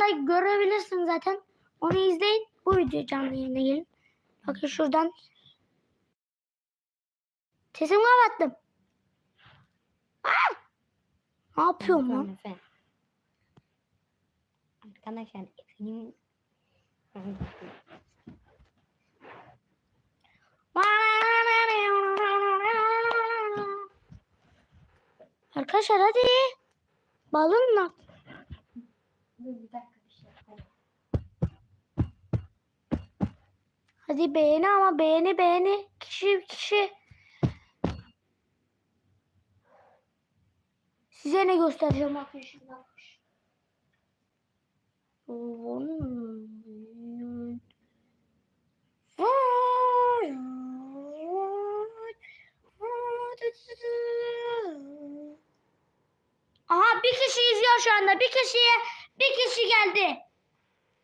da görebilirsin zaten. Onu izleyin. Bu video canlı yayına gelin. Bakın şuradan. Sesimi kapattım. Ne yapıyorum lan? Arkadaşlar Efe'nin Arkadaşlar hadi. Balonla. Bir dakika bir şey yapalım. Hadi beğeni ama beğeni beğeni. Kişi kişi. Size ne göstereceğim bakın. Aha bir kişi izliyor şu anda. Bir kişiye bir kişi geldi.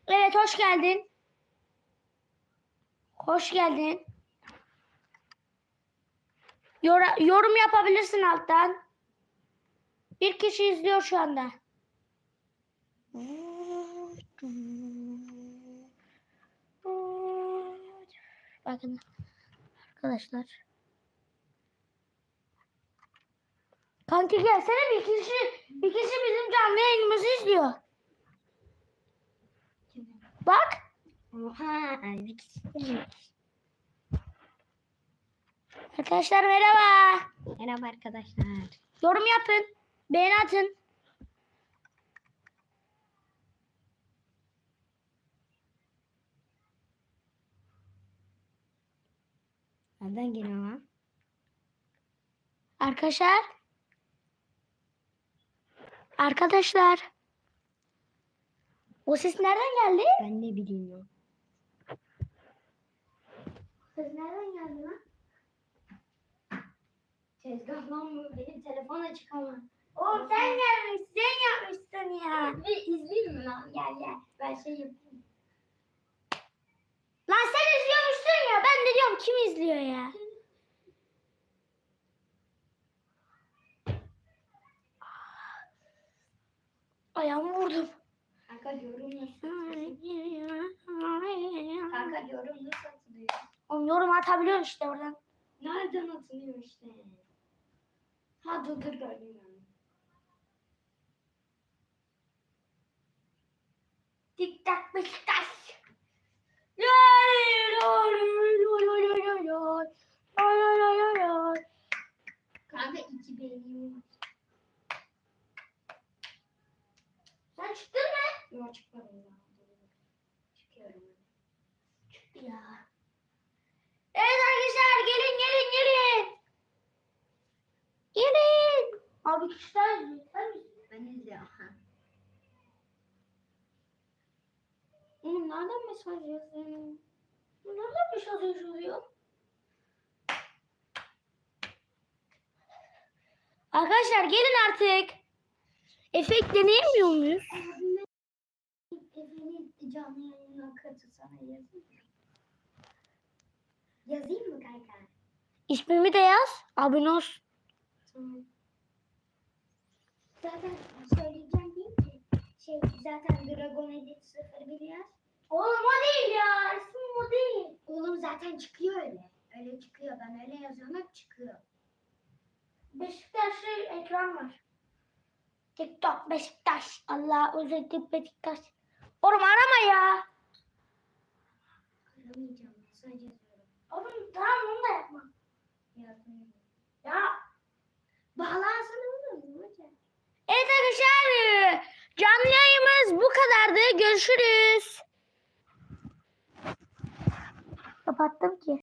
Evet hoş geldin. Hoş geldin. Yora- yorum yapabilirsin alttan. Bir kişi izliyor şu anda. Bakın arkadaşlar. Kanki gelsene bir kişi bir kişi bizim canlı yayınımızı izliyor. Bak. Oha. Arkadaşlar merhaba. Merhaba arkadaşlar. Yorum yapın. Beğeni atın. Nereden geliyor lan? Arkadaşlar. Arkadaşlar. O ses nereden geldi? Ben ne bileyim ya. Ses nereden geldi lan? Tezgah lan bu. Benim telefon açık ama. Oğlum sen gelmişsin, sen yapmışsın ya. Bir izleyeyim mi lan? Gel gel. Ben şey yapayım. Lan sen izliyormuşsun ya. Ben de diyorum kim izliyor ya? Ayağımı vurdum. Kanka yorum nasıl? Kanka yorum nasıl atılıyor? Oğlum yorum atabiliyorsun işte oradan. Nereden atılıyor işte? Ha dur dur gördüm ben. Çıkmadım daha. Çıkıyorum. Ya. Evet arkadaşlar gelin gelin gelin. Gelin. Abi kişiler misin? Ben izliyorum. Oğlum nereden mesaj yazıyor? Nereden mesaj yazıyor? Arkadaşlar gelin artık. Efekt deneyemiyor muyuz? Efe'nin canlı yayınına katılsana yazayım? Yazayım mı kanka? İsmimi de yaz. Abone ol. Tamam. Zaten söyleyeceğim değil ki. Şey zaten Dragon Edit 01 yaz. Oğlum o değil ya. İsmim o değil. Oğlum zaten çıkıyor öyle. Öyle çıkıyor. Ben öyle yazıyorum hep çıkıyor. Beşiktaşlı ekran var. TikTok Beşiktaş. Allah özledik Beşiktaş. Oğlum arama ya. Aramayacağım. Mesaj yazıyorum. Oğlum tamam onu da yapma. Ya. Bağlansana oğlum. Evet arkadaşlar. Canlı yayımız bu kadardı. Görüşürüz. Kapattım ki.